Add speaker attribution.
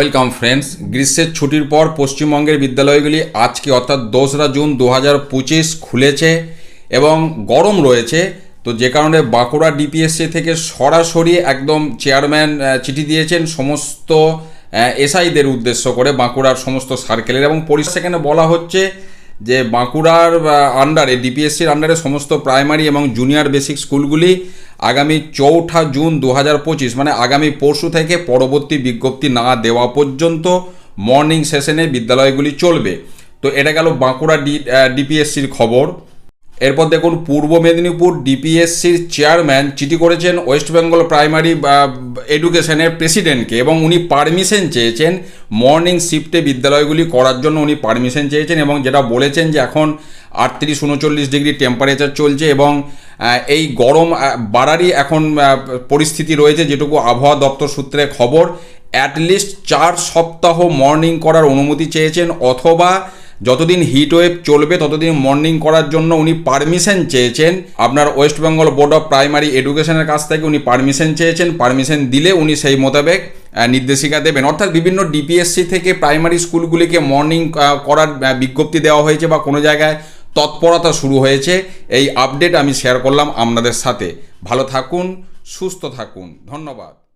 Speaker 1: Welcome friends গ্রীষ্মের ছুটির পর পশ্চিমবঙ্গের বিদ্যালয়গুলি আজকে অর্থাৎ দোসরা জুন দু হাজার পঁচিশ খুলেছে এবং গরম রয়েছে। তো যে কারণে বাঁকুড়া ডিপিএসসি থেকে সরাসরি একদম চেয়ারম্যান চিঠি দিয়েছেন সমস্ত এসআইদের উদ্দেশ্য করে বাঁকুড়ার সমস্ত সার্কেলের এবং পরিষেবা। সেখানে বলা হচ্ছে যে বাঁকুড়ার আন্ডারে ডিপিএসসির আন্ডারে সমস্ত প্রাইমারি এবং জুনিয়র বেসিক স্কুলগুলি আগামী চৌঠা জুন দু হাজার পঁচিশ মানে আগামী পরশু থেকে পরবর্তী বিজ্ঞপ্তি না দেওয়া পর্যন্ত মর্নিং সেশনে বিদ্যালয়গুলি চলবে। তো এটা গেল বাঁকুড়া ডি ডিপিএসসির খবর। এরপর দেখুন, পূর্ব মেদিনীপুর ডিপিএসসির চেয়ারম্যান চিঠি করেছেন ওয়েস্ট বেঙ্গল প্রাইমারি এডুকেশনের প্রেসিডেন্টকে এবং উনি পারমিশন চেয়েছেন মর্নিং শিফটে বিদ্যালয়গুলি করার জন্য উনি পারমিশন চেয়েছেন এবং যেটা বলেছেন যে এখন আটত্রিশ, উনচল্লিশ ডিগ্রি টেম্পারেচার চলছে এবং এই গরম বাড়ারই এখন পরিস্থিতি রয়েছে যেটুকু আবহাওয়া দপ্তর সূত্রে খবর। অ্যাটলিস্ট চার সপ্তাহ মর্নিং করার অনুমতি চেয়েছেন, অথবা যতদিন হিট ওয়েভ চলবে ততদিন মর্নিং করার জন্য উনি পারমিশন চেয়েছেন। আপনার West Bengal board of primary এডুকেশনের কাছ থেকে উনি পারমিশন চেয়েছেন। পারমিশন দিলে উনি সেই মোতাবেক নির্দেশিকা দেবেন। অর্থাৎ বিভিন্ন ডিপিএসসি থেকে প্রাইমারি স্কুলগুলিকে মর্নিং করার বিজ্ঞপ্তি দেওয়া হয়েছে বা কোনো জায়গায় তৎপরতা শুরু হয়েছে। এই আপডেট আমি শেয়ার করলাম আপনাদের সাথে। ভালো থাকুন, সুস্থ থাকুন। ধন্যবাদ।